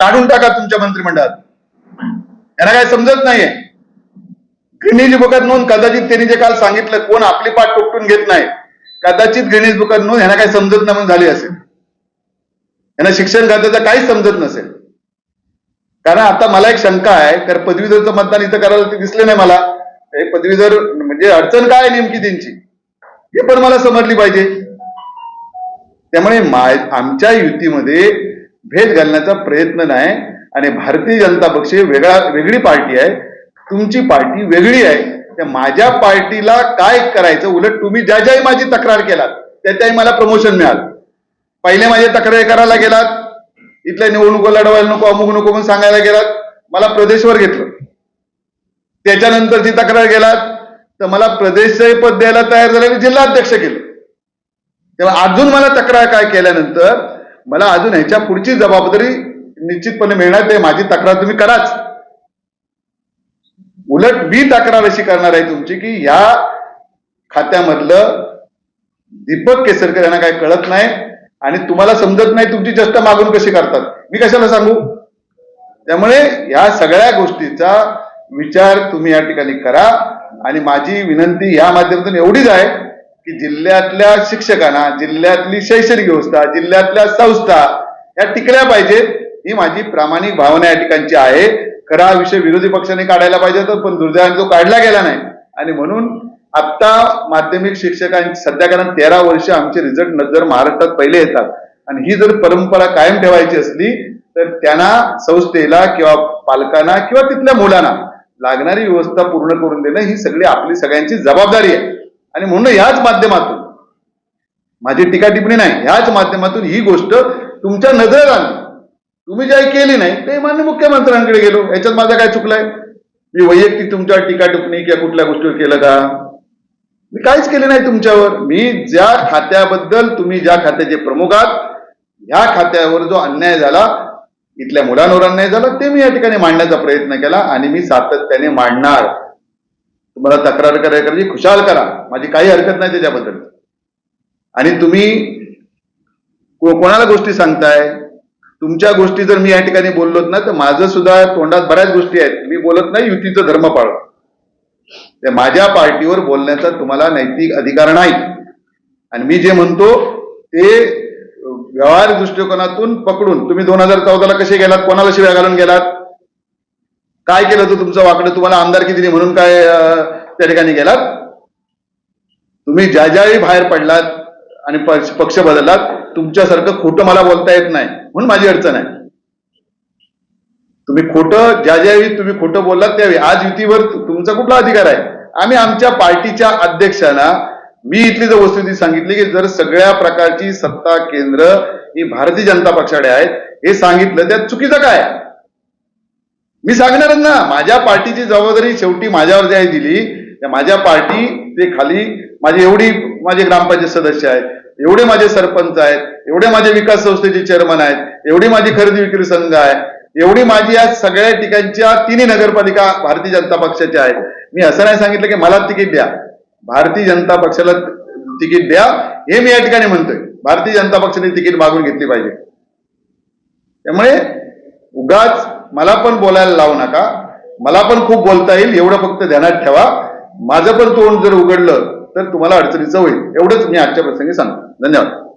काढून टाका तुमच्या मंत्रिमंडळात. यांना काय समजत नाहीये. गणेश बुकात नोंद कदाचित त्यांनी जे काल सांगितलं कोण आपली पाठ टोपटून घेत नाही. कदाचित गणेश बुकात नोंद यांना काही समजत नाही म्हणून झाली असेल. यांना शिक्षण खात्याचं काहीच समजत नसेल. कारण आता मला एक शंका आहे कारण पदवीधरचं मतदान इथं करायला ते दिसले नाही मला. हे पदवीधर म्हणजे अडचण काय नेमकी त्यांची? हे पण मला समजली पाहिजे. त्यामुळे आमच्या युतीमध्ये भेद घालण्याचा प्रयत्न नाही आणि भारतीय जनता पक्ष वेगळा वेगळी पार्टी आहे. तुमची पार्टी वेगळी आहे. त्या माझ्या पार्टीला काय करायचं? उलट तुम्ही ज्या ज्याही माझी तक्रार केलात त्या त्याही मला प्रमोशन मिळालं. पहिले माझे तक्रारी करायला गेलात. इथल्या निवडणुका लढवायला नको अमुक नको म्हणून सांगायला गेलात. मला प्रदेशवर घेतलं. त्याच्यानंतरची तक्रार गेलात. तर मला प्रदेशचे पद द्यायला तयार झाल्याने जिल्हाध्यक्ष केलं तेव्हा अजून मला तक्रार काय केल्यानंतर मला अजून ह्याच्या पुढची जबाबदारी निश्चितपणे मिळणार ते माझी तक्रार तुम्ही कराच. उलट मी तक्रार अशी करणार आहे तुमची की या खात्यामधलं दीपक केसरकर यांना काही कळत नाही आणि तुम्हाला समजत नाही तुमची चष्टा मागून कशी करतात. मी कशाला सांगू? त्यामुळे या सगळ्या गोष्टीचा विचार तुम्ही या ठिकाणी करा आणि माझी विनंती या माध्यमातून एवढीच आहे. की जिल्ह्यातल्या शिक्षकांना जिल्ह्यातली शैक्षणिक व्यवस्था जिल्ह्यातल्या संस्था या टिकल्या पाहिजेत. ही माझी प्रामाणिक भावना या ठिकाणची आहे. खरा हा विषय विरोधी पक्षाने काढायला पाहिजे होता पण दुर्दैवाने तो काढला गेला नाही. आणि म्हणून आता माध्यमिक शिक्षकांची सध्या कारण तेरा वर्ष आमचे रिझल्ट नजर महाराष्ट्रात पहिले येतात आणि ही जर परंपरा कायम ठेवायची असली तर त्यांना संस्थेला किंवा पालकांना किंवा तिथल्या मुलांना लागणारी व्यवस्था पूर्ण करून देणं ही सगळी आपली सगळ्यांची जबाबदारी आहे. आणि म्हणून ह्याच माध्यमातून माझी टीका टिप्पणी नाही ह्याच माध्यमातून ही गोष्ट तुमच्या नजरेत आणली. तुम्ही जे केली नाही ते मान्य मुख्यमंत्र्यांकडे गेलो. याच्यात माझं काय चुकलाय? मी वैयक्तिक तुमच्यावर टीका टिप्पणी किंवा कुठल्या गोष्टीवर केलं का? मी काहीच केले नाही तुमच्यावर. मी ज्या खात्याबद्दल तुम्ही ज्या खात्याचे प्रमुख आहात ह्या खात्यावर जो अन्याय झाला इथल्या मुलांवर अन्याय झाला ते मी या ठिकाणी मांडण्याचा प्रयत्न केला आणि मी सातत्याने मांडणार. तुम्हाला तक्रार करायची खुशाल करा. माझी काही हरकत नाही त्याच्याबद्दल. आणि तुम्ही को- कोणाला गोष्टी सांगताय? तुमच्या गोष्टी जर मी या ठिकाणी बोललोत ना तर माझं सुद्धा तोंडात बऱ्याच गोष्टी आहेत. मी बोलत नाही युतीचं धर्म पाळ त्या माझ्या पार्टीवर बोलण्याचा तुम्हाला नैतिक अधिकार नाही. आणि मी जे म्हणतो ते व्यवहार दृष्टिकोनातून पकडून तुम्ही दोन हजार चौदाला कसे गेलात? कोणाला शिव्या घालून गेलात? काय केलं होतं तुमचं वाकडं? तुम्हाला आमदारकी दिली म्हणून काय त्या ठिकाणी गेलात? तुम्ही ज्या ज्यावेळी बाहेर पडलात आणि पक्ष पक्ष बदललात तुमच्यासारखं खोटं मला बोलता येत नाही म्हणून माझी अडचण आहे. तुम्ही खोटं ज्या ज्यावेळी तुम्ही खोटं बोललात त्यावेळी आज युतीवर तुमचा कुठला अधिकार आहे? आम्ही आमच्या पार्टीच्या अध्यक्षांना मी इथली जर वस्तुस्थिती सांगितली की जर सगळ्या प्रकारची सत्ता केंद्र ही भारतीय जनता पक्षाकडे आहेत हे सांगितलं त्यात चुकीचं काय मी सांगणारच ना माझ्या पार्टीची जबाबदारी शेवटी माझ्यावर जी आहे दिली. त्या माझ्या पार्टी ते खाली माझी एवढी माझे ग्रामपंचायत सदस्य आहेत एवढे माझे सरपंच आहेत एवढे माझे विकास संस्थेचे चेअरमन आहेत एवढी माझी खरेदी विक्री संघ आहे एवढी माझी या सगळ्या ठिकाणच्या तिन्ही नगरपालिका भारतीय जनता पक्षाच्या आहेत. मी असं नाही सांगितलं की मला तिकीट द्या. भारतीय जनता पक्षाला तिकीट द्या हे मी या ठिकाणी म्हणतोय. भारतीय जनता पक्षाने तिकीट मागून घेतली पाहिजे. त्यामुळे उगाच मला पण बोलायला लावू नका. मला पण खूप बोलता येईल. एवढं फक्त ध्यानात ठेवा. माझं पण तोंड जर उघडलं तर तुम्हाला अडचणीचं होईल. एवढंच मी आजच्या प्रसंगी सांगतो. धन्यवाद.